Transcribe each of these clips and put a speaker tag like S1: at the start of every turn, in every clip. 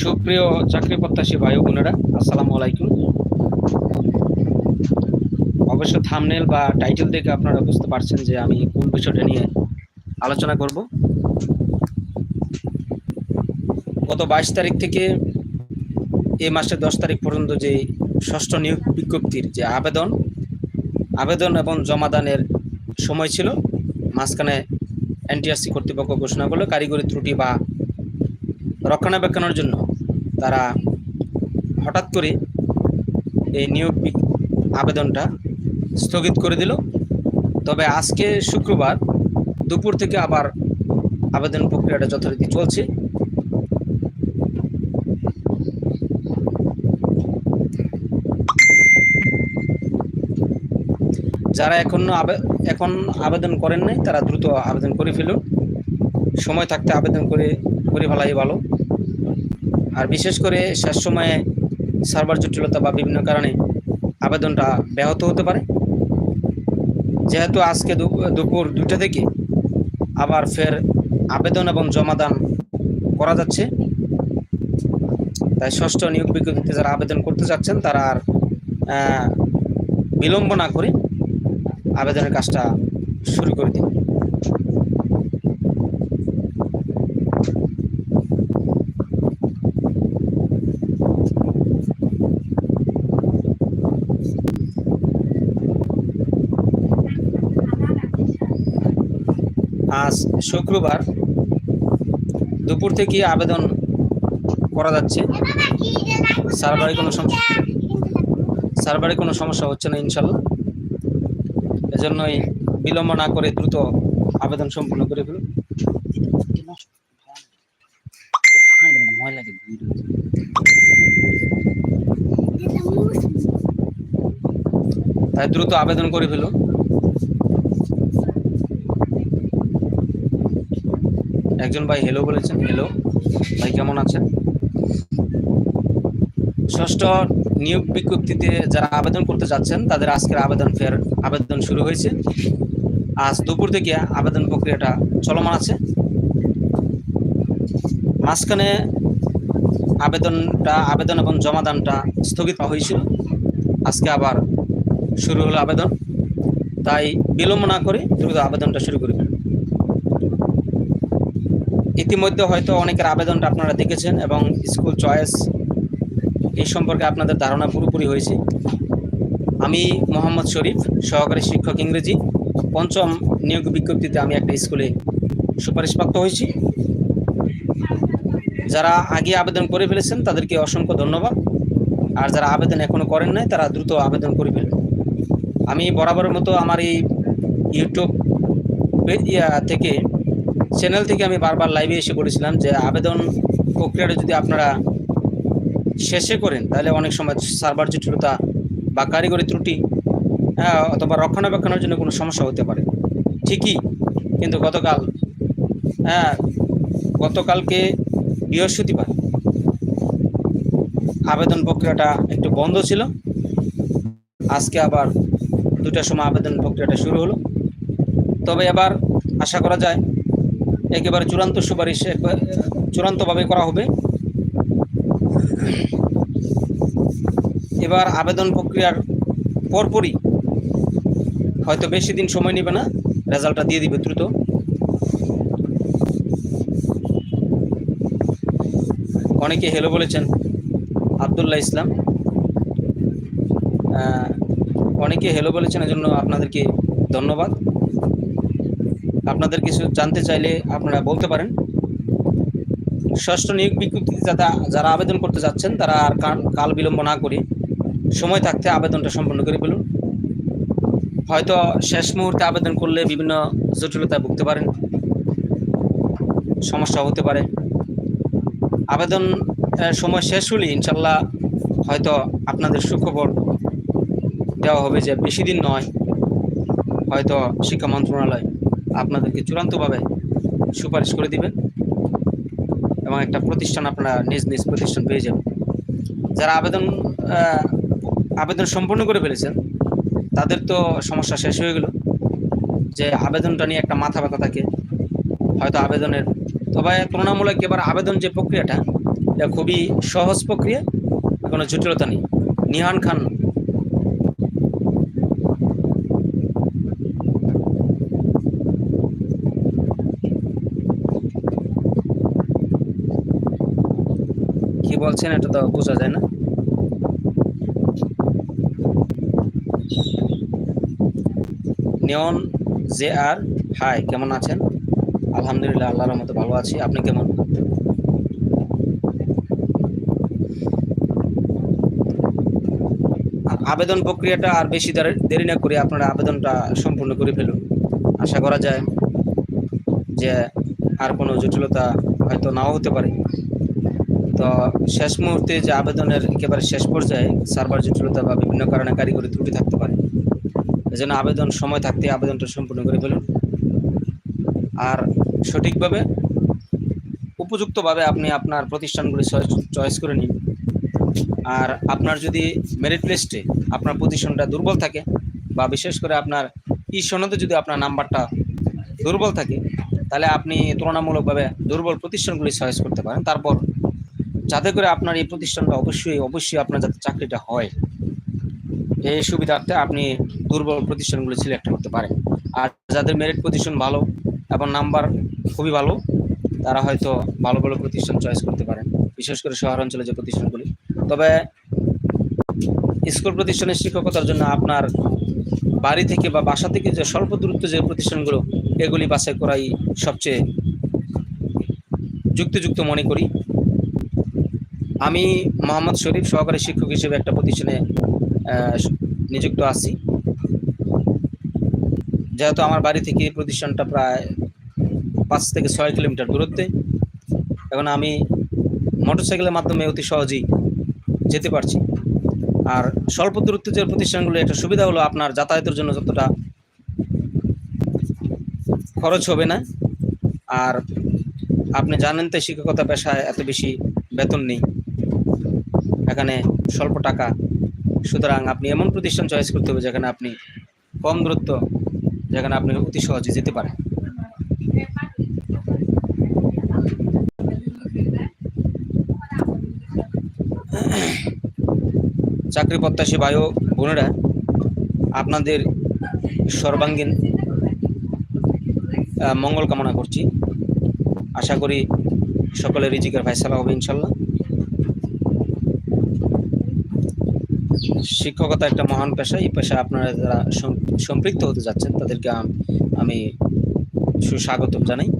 S1: সুপ্রিয় চাকরি প্রত্যাশী ভাই বোনেরা, আসসালামু আলাইকুম। অবশ্য থামনেল বা টাইটেল দেখে আপনারা বুঝতে পারছেন যে আমি কোন বিষয়টা নিয়ে আলোচনা করব। গত বাইশ তারিখ থেকে এ মাসের দশ তারিখ পর্যন্ত যে ষষ্ঠ নিয়োগ বিজ্ঞপ্তির যে আবেদন আবেদন এবং জমাদানের সময় ছিল, মাঝখানে এনটিআরসি কর্তৃপক্ষ ঘোষণা করল কারিগরি ত্রুটি বা রক্ষণাবেক্ষণের জন্য তারা হঠাৎ করে এই নিয়োগ আবেদনটা স্থগিত করে দিল। তবে আজকে শুক্রবার দুপুর থেকে আবার আবেদন প্রক্রিয়াটা যথারীতি চলছে। যারা এখনও আবে- এখন আবেদন করেন নাই, তারা দ্রুত আবেদন করে ফেলুন। সময় থাকতে আবেদন করে করে ফেলাই ভালো। আর বিশেষ করে শেষ সময়ে সার্ভার জটিলতা বা বিভিন্ন কারণে আবেদনটা ব্যাহত হতে পারে। যেহেতু আজকে দুপুর দুটো থেকে আবার ফের আবেদন এবং জমাদান করা যাচ্ছে। তাই ষষ্ঠ নিয়োগ বিজ্ঞপ্তিতে যারা আবেদন করতে যাচ্ছেন, তারা আর বিলম্ব না করে আবেদনের কাজটা শুরু করে দিন আজ শুক্রবার দুপুর থেকে আবেদন করা যাচ্ছে। সার্ভারে কোনো সমস্যা সার্ভারে কোনো সমস্যা হচ্ছে না ইনশাল্লাহ। এজন্যই বিলম্ব না করে দ্রুত আবেদন সম্পূর্ণ করে ফেলুন। তাই দ্রুত আবেদন করে ফেলুন। একজন ভাই হেলো বলেছেন। হেলো ভাই কেমন আছেন? ষষ্ঠ নিয়োগ বিজ্ঞপ্তিতে যারা আবেদন করতে যাচ্ছেন, তাদের আজকের আবেদন ফের আবেদন শুরু হয়েছে। আজ দুপুর থেকে আবেদন প্রক্রিয়াটা চলমান আছে। মাঝখানে আবেদনটা, আবেদন এবং জমাদানটা স্থগিত হয়েছিল। আজকে আবার শুরু হলো আবেদন। তাই বিলম্ব না করে দ্রুত আবেদনটা শুরু করবেন ইতিমধ্যে হয়তো অনেকের আবেদনটা আপনারা দেখেছেন এবং স্কুল চয়েস এই সম্পর্কে আপনাদের ধারণা পুরোপুরি হয়েছে। আমি মোহাম্মদ শরীফ, সহকারী শিক্ষক ইংরেজি। পঞ্চম নিয়োগ বিজ্ঞপ্তিতে আমি একটা স্কুলে সুপারিশপ্রাপ্ত হয়েছি। যারা আগে আবেদন করে ফেলেছেন, তাদেরকে অসংখ্য ধন্যবাদ। আর যারা আবেদন এখনও করেন নাই, তারা দ্রুত আবেদন করে ফেলবেন আমি বরাবরের মতো আমার এই ইউটিউব থেকে চ্যানেল থেকে আমি বারবার লাইভে এসে বলেছিলাম যে আবেদন প্রক্রিয়াটা যদি আপনারা শেষে করেন তাহলে অনেক সময় সার্ভার জটিলতা বা কারিগরি ত্রুটি হ্যাঁ, অথবা রক্ষণাবেক্ষণের জন্য কোনো সমস্যা হতে পারে। ঠিকই কিন্তু গতকাল হ্যাঁ গতকালকে বৃহস্পতিবার আবেদন প্রক্রিয়াটা একটু বন্ধ ছিল। আজকে আবার দুটার সময় আবেদন প্রক্রিয়াটা শুরু হলো। তবে এবার আশা করা যায় একেবারে চূড়ান্ত সুপারিশ চূড়ান্তভাবে করা হবে। এবার আবেদন প্রক্রিয়ার পরপরই হয়তো বেশি দিন সময় নেবে না, রেজাল্টটা দিয়ে দিবে দ্রুত। অনেকে হেলো বলেছেন, আবদুল্লাহ ইসলাম। অনেকে হেলো বলেছেন, এজন্য আপনাদেরকে ধন্যবাদ। আপনাদের কিছু জানতে চাইলে আপনারা বলতে পারেন। ষষ্ঠ নিয়োগ বিজ্ঞপ্তিতে যারা আবেদন করতে যাচ্ছেন, তারা আর কাল বিলম্ব না করে সময় থাকতে আবেদনটা সম্পন্ন করে ফেলুন। হয়তো শেষ মুহূর্তে আবেদন করলে বিভিন্ন জটিলতায় ভুগতে পারেন, সমস্যা হতে পারে। আবেদন সময় শেষ হলে ইনশাল্লাহ হয়তো আপনাদের সুখবর দেওয়া হবে যে বেশি দিন নয়, হয়তো শিক্ষা মন্ত্রণালয় আপনাদেরকে চূড়ান্তভাবে সুপারিশ করে দিবেন এবং একটা প্রতিষ্ঠান আপনারা নিজ নিজ প্রতিষ্ঠান পেয়ে যাবেন। যারা আবেদন আবেদন সম্পূর্ণ করে ফেলেছেন। তাদের তো সমস্যা শেষ হয়ে গেল যে আবেদনটা নিয়ে একটা মাথা ব্যথা থাকে। হয়তো আবেদনের, তবে তুলনামূলক এবার আবেদন যে প্রক্রিয়াটা, এটা খুবই সহজ প্রক্রিয়া, কোনো জটিলতা নেই। নিহান খান। কি বলছেন এটা তো বোঝা যায় না। নিয়ন জে আর, হাই, কেমন আছেন? আলহামদুলিল্লাহ, আল্লাহর মতো ভালো আছি। আপনি কেমন? আবেদন প্রক্রিয়াটা আর বেশি দেরি- না করে আপনারা আবেদনটা সম্পূর্ণ করে ফেলুন। আশা করা যায় যে আর কোনো জটিলতা হয়তো নাও হতে পারে। তো শেষ মুহূর্তে যে আবেদনের একেবারে শেষ পর্যায়ে সার্ভার জটিলতা বা বিভিন্ন কারণে কারিগরি ত্রুটি থাকতে পারে। এজন্য আবেদন, সময় থাকতে আবেদনটা সম্পূর্ণ করে ফেলুন। আর সঠিকভাবে, উপযুক্তভাবে আপনি আপনার প্রতিষ্ঠানগুলি চয়েস করে নিন। আর আপনার যদি মেরিট লিস্টে আপনার প্রতিষ্ঠানটা দুর্বল থাকে, বা বিশেষ করে আপনার ই সনদে যদি আপনার নাম্বারটা দুর্বল থাকে, তাহলে আপনি তুলনামূলকভাবে দুর্বল প্রতিষ্ঠানগুলি চয়েস করতে পারেন। তারপর, যাতে করে আপনার এই প্রতিষ্ঠানটা অবশ্যই অবশ্যই আপনার যাতে চাকরিটা হয়। এই সুবিধার্থে আপনি দুর্বল প্রতিষ্ঠানগুলো সিলেক্ট করতে পারেন আর যাদের মেরিট পজিশন ভালো এবং নাম্বার খুবই ভালো, তারা হয়তো ভালো ভালো প্রতিষ্ঠান চয়েস করতে পারেন। বিশেষ করে শহরাঞ্চলে যে প্রতিষ্ঠানগুলি। তবে স্কুল প্রতিষ্ঠানের শিক্ষকতার জন্য আপনার বাড়ি থেকে বা বাসা থেকে যে স্বল্প দূরত্ব যে প্রতিষ্ঠানগুলো, এগুলি বাছাই করাই সবচেয়ে যুক্তিযুক্ত মনে করি। আমি মোহাম্মদ শরীফ সহকারী শিক্ষক হিসেবে একটা প্রতিষ্ঠানে নিযুক্ত আছি। যেহেতু আমার বাড়ি থেকে এই প্রতিষ্ঠানটা প্রায় পাঁচ থেকে ছয় কিলোমিটার দূরত্বে, এখন আমি মোটরসাইকেলের মাধ্যমে অতি সহজেই যেতে পারছি। আর স্বল্প দূরত্বে যে প্রতিষ্ঠানগুলো একটা সুবিধা হলো আপনার যাতায়াতের জন্য যতটা খরচ হবে না। আর আপনি জানেন তো শিক্ষকতা পেশায় এত বেশি বেতন নেই। এখানে স্বল্প টাকা। সুতরাং আপনি এমন প্রতিষ্ঠান চয়েস করতে হবে যেখানে আপনি কম দূরত্ব যেখানে আপনি অতি সহজে যেতে পারেন চাকরি প্রত্যাশী ও বোনেরা, আপনাদের সর্বাঙ্গীন মঙ্গল কামনা করছি। আশা করি সকলের রিজিকের ফাইসালা হবে ইনশাল্লাহ। শিক্ষকতা একটা মহান পেশা। এই পেশা আপনারা যারা সম্পৃক্ত হতে যাচ্ছেন, তাদেরকে আমি সুস্বাগতম জানাই।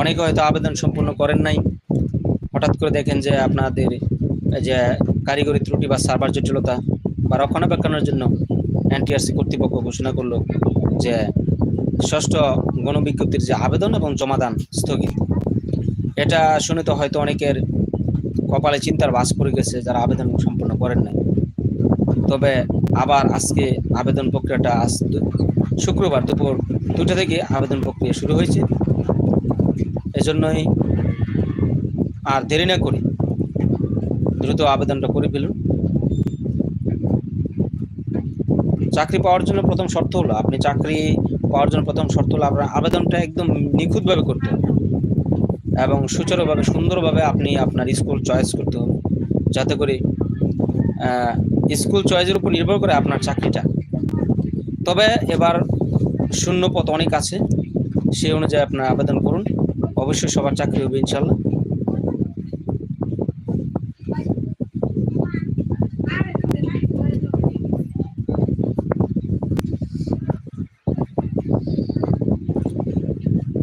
S1: অনেকে হয়তো আবেদন সম্পূর্ণ করেন নাই। হঠাৎ করে দেখেন যে আপনাদের যে কারিগরি ত্রুটি বা সার্ভার জটিলতা বা রক্ষণাবেক্ষণের জন্য এনটিআরসি কর্তৃপক্ষ ঘোষণা করল যে ষষ্ঠ গণবিজ্ঞপ্তির যে আবেদন এবং জমাদান স্থগিত। এটা শুনে তো হয়তো অনেকের কপালে চিন্তার বাস পড়ে গেছে যারা আবেদন সম্পন্ন করেন নাই। তবে আবার আজকে আবেদন প্রক্রিয়াটা আজ শুক্রবার দুপুর দুটা থেকে আবেদন প্রক্রিয়া শুরু হয়েছে। এজন্যই আর দেরি না করে দ্রুত আবেদনটা করে ফেলুন। চাকরি পাওয়ার জন্য প্রথম শর্ত হলো, আপনি চাকরি পাওয়ার জন্য প্রথম শর্ত হলো আপনার আবেদনটা একদম নিখুঁতভাবে করতে হবে। এবং সুচারুভাবে, সুন্দরভাবে আপনি আপনার স্কুল চয়েস করতে হবে। যাতে করে স্কুল চয়েসের উপর নির্ভর করে আপনার চাকরিটা। তবে এবার শূন্য পথ অনেক আছে। সেই অনুযায়ী আপনার আবেদন করুন। অবশ্যই সবার চাকরি হবে ইনশাল্লাহ।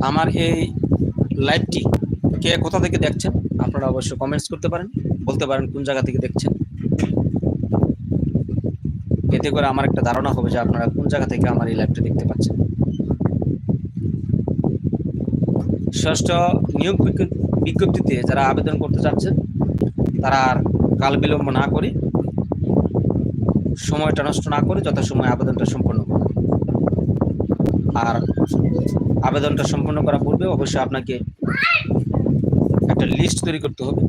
S1: আমার এই লাইভটি কে কোথা থেকে দেখছেন, আপনারা অবশ্যই কমেন্টস করতে পারেন, বলতে পারেন কোন জায়গা থেকে দেখছেন। এতে করে আমার একটা ধারণা হবে যে আপনারা কোন জায়গা থেকে আমার এই লাইভটা দেখতে পাচ্ছেন। ষষ্ঠ নিয়োগ বিজ্ঞপ্তিতে যারা আবেদন করতে চাচ্ছেন, তারা আর কাল বিলম্ব না করে, সময়টা নষ্ট না করে যথাসময়ে আবেদনটা সম্পন্ন করুন। আর আবেদনটা সম্পন্ন করার পূর্বে অবশ্যই আপনাকে একটা লিস্ট তৈরি করতে হবে।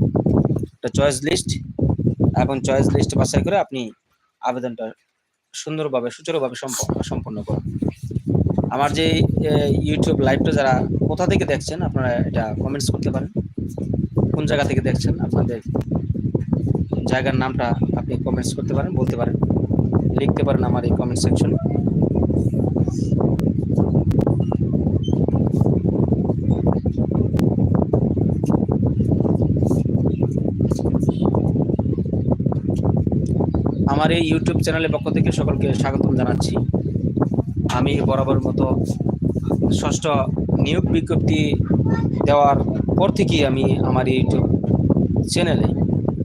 S1: একটা চয়েস লিস্ট এবং চয়েস লিস্ট বাছাই করে আপনি আবেদনটা সুন্দরভাবে, সুচারুভাবে সম্পন্ন করুন। আমার যে ইউটিউব লাইভটা যারা কোথা থেকে দেখছেন, আপনারা এটা কমেন্টস করতে পারেন। কোন জায়গা থেকে দেখছেন, আপনাদের জায়গার নামটা আপনি কমেন্টস করতে পারেন, বলতে পারেন। লিখতে পারেন আমার এই কমেন্ট সেকশনে আমার এই ইউটিউব চ্যানেলের পক্ষ থেকে সকলকে স্বাগতম জানাচ্ছি। আমি বরাবর মতো ষষ্ঠ নিয়োগ বিজ্ঞপ্তি দেওয়ার পর থেকেই আমি আমার ইউটিউব চ্যানেলে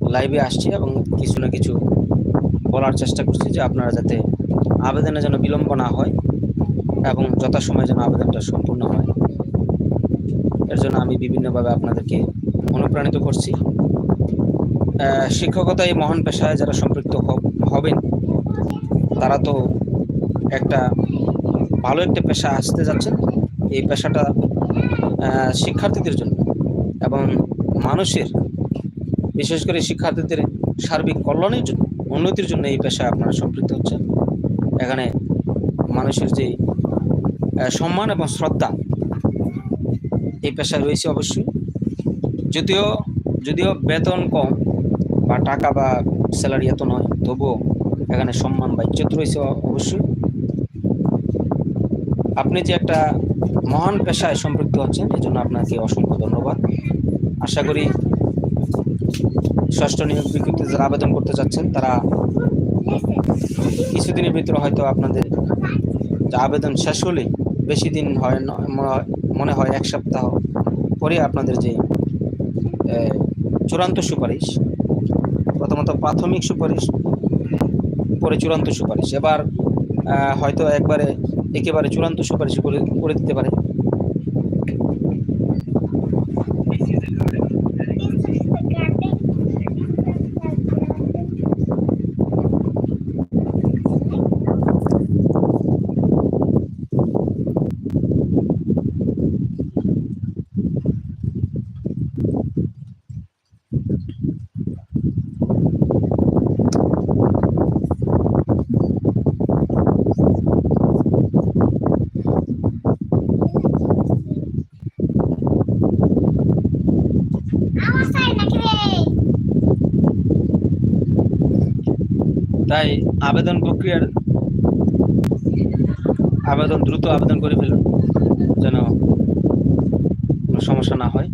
S1: লাইভে আসছি এবং কিছু না কিছু বলার চেষ্টা করছি যে আপনারা যাতে আবেদনে যেন বিলম্ব না হয় এবং যথাসময়ে যেন আবেদনটা সম্পূর্ণ হয়। এর জন্য আমি বিভিন্নভাবে আপনাদেরকে অনুপ্রাণিত করছি। শিক্ষকতা এই মহান পেশায় যারা সম্পৃক্ত হ- হবেন, তারা তো একটা ভালো একটা পেশা আসতে যাচ্ছেন। এই পেশাটা শিক্ষার্থীদের জন্য এবং মানুষের, বিশেষ করে শিক্ষার্থীদের সার্বিক কল্যাণের জন্য, উন্নতির জন্য এই পেশায় আপনারা সম্পৃক্ত হচ্ছেন। এখানে মানুষের যে সম্মান এবং শ্রদ্ধা, এই পেশায় রয়েছে অবশ্যই। যদিও যদিও বেতন কম বা টাকা বা স্যালারি এত নয়, তবুও এখানে সম্মান বা ইজ্জত রয়েছে অবশ্যই। আপনি যে একটা মহান পেশায় সম্পৃক্ত হচ্ছেন এই জন্য আপনাকে অসংখ্য ধন্যবাদ। আশা করি ষষ্ঠ নিয়োগ বিজ্ঞপ্তিতে যারা আবেদন করতে যাচ্ছেন তারা কিছুদিনের ভিতরে হয়তো আপনাদের যে আবেদন শেষ হলে বেশি দিন হয় মনে হয় এক সপ্তাহ পরে আপনাদের যে চূড়ান্ত সুপারিশ প্রথমত প্রাথমিক সুপারিশ পরে চূড়ান্ত সুপারিশ। এবার হয়তো একবারে একেবারে চূড়ান্ত সুপারিশ করে করে দিতে পারে। তাই আবেদন প্রক্রিয়ার আবেদন দ্রুত আবেদন করে ফেলুন যেন কোনো সমস্যা না হয়।